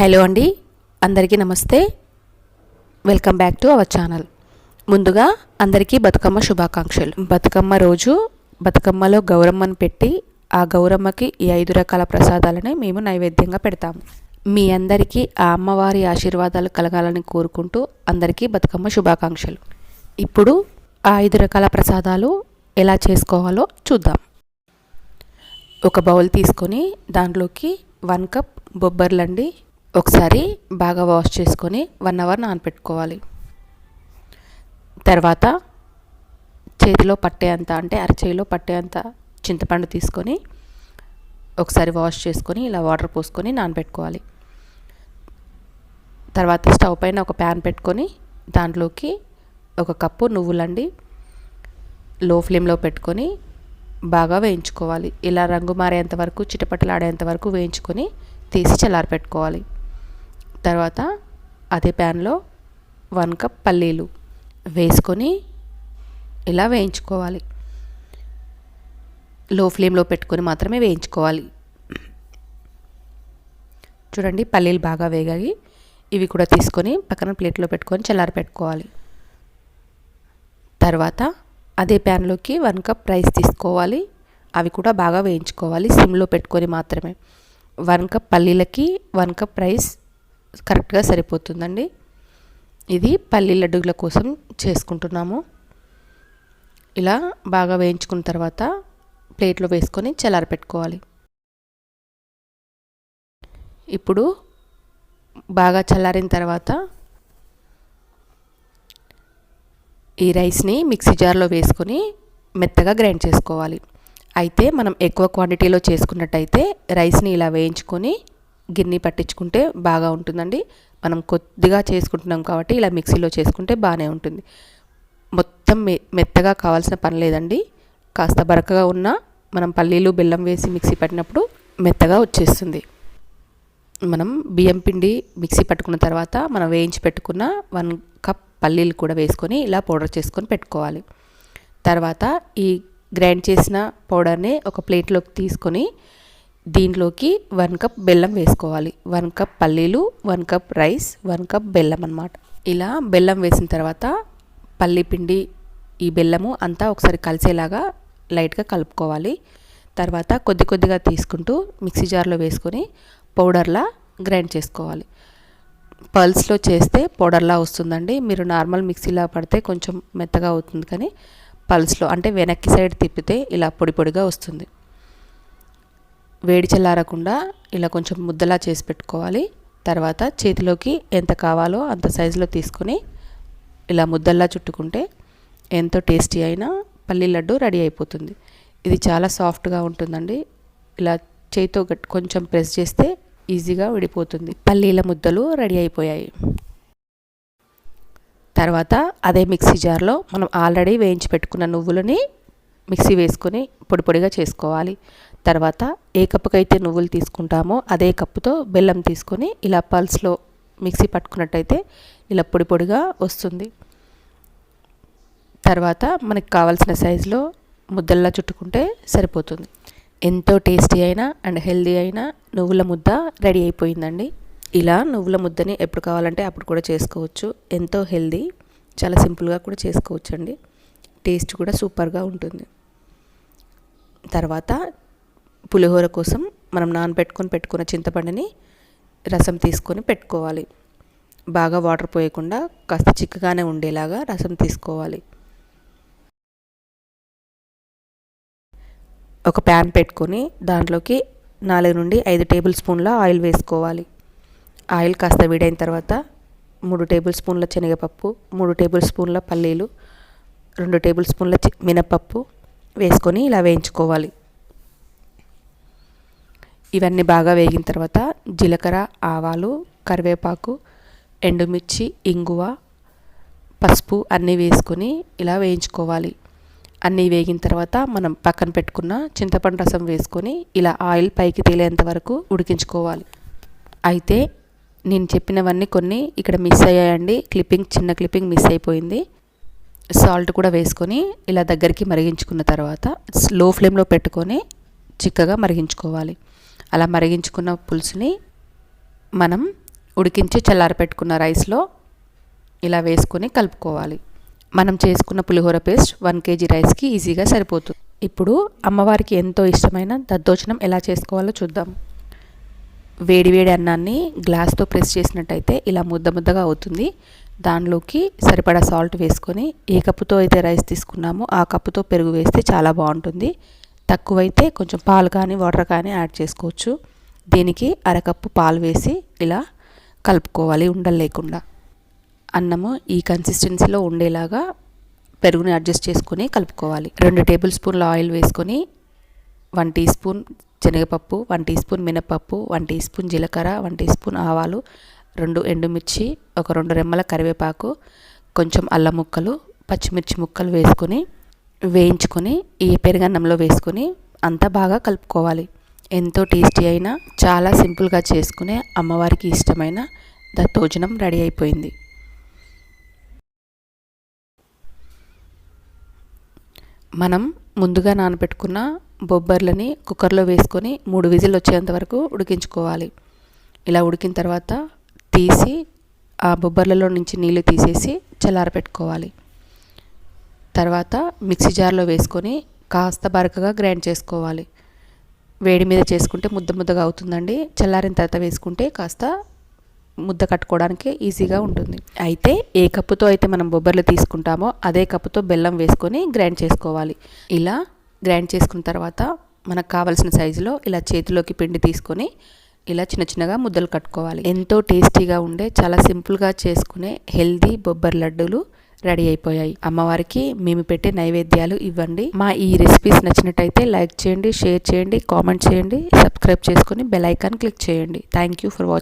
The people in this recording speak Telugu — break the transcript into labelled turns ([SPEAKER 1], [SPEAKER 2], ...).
[SPEAKER 1] హలో అండి. అందరికీ నమస్తే. Welcome back to our channel. ముందుగా అందరికీ బతుకమ్మ శుభాకాంక్షలు. బతుకమ్మ రోజు బతుకమ్మలో గౌరమ్మను పెట్టి ఆ గౌరమ్మకి ఈ ఐదు రకాల ప్రసాదాలని మేము నైవేద్యంగా పెడతాము. మీ అందరికీ ఆ అమ్మవారి ఆశీర్వాదాలు కలగాలని కోరుకుంటూ అందరికీ బతుకమ్మ శుభాకాంక్షలు. ఇప్పుడు ఆ ఐదు రకాల ప్రసాదాలు ఎలా చేసుకోవాలో చూద్దాం. ఒక బౌల్ తీసుకొని దాంట్లోకి వన్ కప్ బొబ్బర్లండి ఒకసారి బాగా వాష్ చేసుకొని వన్ అవర్ నానపెట్టుకోవాలి. తర్వాత చేతిలో పట్టేంత అంటే అరచేయిలో పట్టేంత చింతపండు తీసుకొని ఒకసారి వాష్ చేసుకొని ఇలా వాటర్ పోసుకొని నానబెట్టుకోవాలి తర్వాత స్టవ్ పైన ఒక ప్యాన్ పెట్టుకొని దాంట్లోకి ఒక కప్పు నువ్వులండి లో ఫ్లేమ్లో పెట్టుకొని బాగా వేయించుకోవాలి. ఇలా రంగు మారేంత వరకు చిటపటలాడేంత వరకు వేయించుకొని తీసి చల్లారపెట్టుకోవాలి. తర్వాత అదే ప్యాన్లో వన్ కప్ పల్లీలు వేసుకొని ఇలా వేయించుకోవాలి. లో ఫ్లేమ్లో పెట్టుకొని మాత్రమే వేయించుకోవాలి. చూడండి పల్లీలు బాగా వేగాయి. ఇవి కూడా తీసుకొని పక్కన ప్లేట్లో పెట్టుకొని చల్లారి పెట్టుకోవాలి. తర్వాత అదే ప్యాన్లోకి వన్ కప్ రైస్ తీసుకోవాలి. అవి కూడా బాగా వేయించుకోవాలి సిమ్లో పెట్టుకొని మాత్రమే. వన్ కప్ పల్లీలకి వన్ కప్ రైస్ కరెక్ట్గా సరిపోతుందండి. ఇది పల్లీ లడ్డుల కోసం చేసుకుంటున్నాము. ఇలా బాగా వేయించుకున్న తర్వాత ప్లేట్లో వేసుకొని చల్లారపెట్టుకోవాలి ఇప్పుడు బాగా చల్లారిన తర్వాత ఈ రైస్ని మిక్సీ జార్లో వేసుకొని మెత్తగా గ్రైండ్ చేసుకోవాలి. అయితే మనం ఎక్కువ క్వాంటిటీలో చేసుకున్నట్టయితే రైస్ని ఇలా వేయించుకొని గిన్నె పట్టించుకుంటే బాగా ఉంటుందండి. మనం కొద్దిగా చేసుకుంటున్నాం కాబట్టి ఇలా మిక్సీలో చేసుకుంటే బాగానే ఉంటుంది. మొత్తం మె మెత్తగా కావాల్సిన పని లేదండి. కాస్త బరకగా ఉన్న మనం పల్లీలు బెల్లం వేసి మిక్సీ పట్టినప్పుడు మెత్తగా వచ్చేస్తుంది. మనం బియ్యం పిండి మిక్సీ పట్టుకున్న తర్వాత మనం వేయించి పెట్టుకున్న వన్ కప్ పల్లీలు కూడా వేసుకొని ఇలా పౌడర్ చేసుకొని పెట్టుకోవాలి. తర్వాత ఈ గ్రైండ్ చేసిన పౌడర్ని ఒక ప్లేట్లోకి తీసుకొని దీంట్లోకి వన్ కప్ బెల్లం వేసుకోవాలి. వన్ కప్ పల్లీలు one cup rice one cup బెల్లం అనమాట ఇలా బెల్లం వేసిన తర్వాత పల్లి పిండి ఈ బెల్లము అంతా ఒకసారి కలిసేలాగా లైట్గా కలుపుకోవాలి. తర్వాత కొద్ది కొద్దిగా తీసుకుంటూ మిక్సీ జార్లో వేసుకొని పౌడర్లా గ్రైండ్ చేసుకోవాలి. పల్స్లో చేస్తే పౌడర్లా వస్తుందండి. మీరు నార్మల్ మిక్సీలా పడితే కొంచెం మెత్తగా అవుతుంది కానీ పల్స్లో అంటే వెనక్కి సైడ్ తిప్పితే ఇలా పొడి పొడిగా వస్తుంది. వేడి చల్లారకుండా ఇలా కొంచెం ముద్దలా చేసి పెట్టుకోవాలి. తర్వాత చేతిలోకి ఎంత కావాలో అంత సైజులో తీసుకొని ఇలా ముద్దల్లా చుట్టుకుంటే ఎంతో టేస్టీ అయిన పల్లి లడ్డు రెడీ అయిపోతుంది. ఇది చాలా సాఫ్ట్గా ఉంటుందండి. ఇలా చేతితో గట్టి కొంచెం ప్రెస్ చేస్తే ఈజీగా విడిపోతుంది. పల్లీల ముద్దలు రెడీ అయిపోయాయి. తర్వాత అదే మిక్సీ జార్లో మనం ఆల్రెడీ వేయించి పెట్టుకున్న నువ్వులని మిక్సీ వేసుకొని పొడి పొడిగా చేసుకోవాలి. తర్వాత ఏ కప్పుకైతే నువ్వులు తీసుకుంటామో అదే కప్పుతో బెల్లం తీసుకొని ఇలా పల్స్లో మిక్సీ పట్టుకున్నట్టయితే ఇలా పొడి పొడిగా వస్తుంది. తర్వాత మనకి కావాల్సిన సైజులో ముద్దల్లా చుట్టుకుంటే సరిపోతుంది. ఎంతో టేస్టీ అయినా అండ్ హెల్దీ అయినా నువ్వుల ముద్ద రెడీ అయిపోయిందండి. ఇలా నువ్వుల ముద్దని ఎప్పుడు కావాలంటే అప్పుడు కూడా చేసుకోవచ్చు. ఎంతో హెల్దీ చాలా సింపుల్గా కూడా చేసుకోవచ్చు అండి టేస్ట్ కూడా సూపర్గా ఉంటుంది. తర్వాత పులిహోర కోసం మనం నానబెట్టుకొని పెట్టుకున్న చింతపండుని రసం తీసుకొని పెట్టుకోవాలి. బాగా వాటర్ పోయకుండా కాస్త చిక్కగానే ఉండేలాగా రసం తీసుకోవాలి. ఒక ప్యాన్ పెట్టుకొని దాంట్లోకి నాలుగు నుండి ఐదు టేబుల్ స్పూన్ల ఆయిల్ వేసుకోవాలి. ఆయిల్ కాస్త వేడైన తర్వాత మూడు టేబుల్ స్పూన్ల శనగపప్పు మూడు టేబుల్ స్పూన్ల పల్లీలు రెండు టేబుల్ స్పూన్ల మినపప్పు వేసుకొని ఇలా వేయించుకోవాలి. ఇవన్నీ బాగా వేగిన తర్వాత జీలకర్ర ఆవాలు కరివేపాకు ఎండుమిర్చి ఇంగువ పసుపు అన్నీ వేసుకొని ఇలా వేయించుకోవాలి. అన్నీ వేగిన తర్వాత మనం పక్కన పెట్టుకున్న చింతపండు రసం వేసుకొని ఇలా ఆయిల్ పైకి తేలేంత వరకు ఉడికించుకోవాలి. అయితే నేను చెప్పినవన్నీ కొన్ని ఇక్కడ మిస్ అయ్యాయండి. క్లిప్పింగ్ చిన్న క్లిప్పింగ్ మిస్ అయిపోయింది. సాల్ట్ కూడా వేసుకొని ఇలా దగ్గరికి మరిగించుకున్న తర్వాత స్లో ఫ్లేమ్లో పెట్టుకొని చిక్కగా మరిగించుకోవాలి. అలా మరిగించుకున్న పులుసుని మనం ఉడికించి చల్లారపెట్టుకున్న రైస్లో ఇలా వేసుకొని కలుపుకోవాలి. మనం చేసుకున్న పులిహోర పేస్ట్ వన్ కేజీ రైస్కి ఈజీగా సరిపోతుంది. ఇప్పుడు అమ్మవారికి ఎంతో ఇష్టమైన దద్దోచనం ఎలా చేసుకోవాలో చూద్దాం. వేడివేడి అన్నాన్ని గ్లాస్తో ప్రెస్ చేసినట్టయితే ఇలా ముద్ద ముద్దగా అవుతుంది. దానిలోకి సరిపడా సాల్ట్ వేసుకొని ఏ కప్పుతో అయితే రైస్ తీసుకున్నామో ఆ కప్పుతో పెరుగు వేస్తే చాలా బాగుంటుంది. తక్కువైతే కొంచెం పాలు కానీ వాటర్ కానీ యాడ్ చేసుకోవచ్చు. దీనికి అరకప్పు పాలు వేసి ఇలా కలుపుకోవాలి ఉండలు లేకుండా. అన్నము ఈ కన్సిస్టెన్సీలో ఉండేలాగా పెరుగుని అడ్జస్ట్ చేసుకొని కలుపుకోవాలి. రెండు టేబుల్ స్పూన్ల ఆయిల్ వేసుకొని వన్ టీ స్పూన్ శనగపప్పు వన్ టీ స్పూన్ మినపప్పు వన్ టీ స్పూన్ జీలకర్ర వన్ టీ స్పూన్ ఆవాలు రెండు ఎండుమిర్చి ఒక రెండు రెమ్మల కరివేపాకు కొంచెం అల్లం ముక్కలు పచ్చిమిర్చి ముక్కలు వేసుకొని వేయించుకొని ఈ పెరుగన్నంలో వేసుకొని అంతా బాగా కలుపుకోవాలి. ఎంతో టేస్టీ అయినా చాలా సింపుల్గా చేసుకునే అమ్మవారికి ఇష్టమైన దత్తోజనం రెడీ అయిపోయింది. మనం ముందుగా నానబెట్టుకున్న బొబ్బర్లని కుక్కర్లో వేసుకొని మూడు విజిల్ వచ్చేంత వరకు ఉడికించుకోవాలి. ఇలా ఉడికిన తర్వాత తీసి ఆ బొబ్బర్లలో నుంచి నీళ్ళు తీసేసి చల్లారపెట్టుకోవాలి. తర్వాత మిక్సీ జార్లో వేసుకొని కాస్త బరకగా గ్రైండ్ చేసుకోవాలి. వేడి మీద చేసుకుంటే ముద్ద ముద్దగా అవుతుందండి. చల్లారిన తర్వాత వేసుకుంటే కాస్త ముద్ద కట్టుకోవడానికి ఈజీగా ఉంటుంది. అయితే ఏ కప్పుతో అయితే మనం బొబ్బర్లు తీసుకుంటామో అదే కప్పుతో బెల్లం వేసుకొని గ్రైండ్ చేసుకోవాలి. ఇలా గ్రైండ్ చేసుకున్న తర్వాత మనకు కావలసిన సైజులో ఇలా చేతిలోకి పిండి తీసుకొని ఇలా చిన్న చిన్నగా ముద్దలు కట్టుకోవాలి. ఎంతో టేస్టీగా ఉండే చాలా సింపుల్గా చేసుకునే హెల్దీ బొబ్బర్ లడ్డూలు రెడీ అయిపోయాయి. అమ్మవారికి మేము పెట్టే నైవేద్యాలు ఇవ్వండి. మా ఈ రెసిపీస్ నచ్చినట్టయితే లైక్ చేయండి షేర్ చేయండి కామెంట్ చేయండి సబ్స్క్రైబ్ చేసుకొని బెల్ ఐకాన్ క్లిక్ చేయండి. Thank you for watching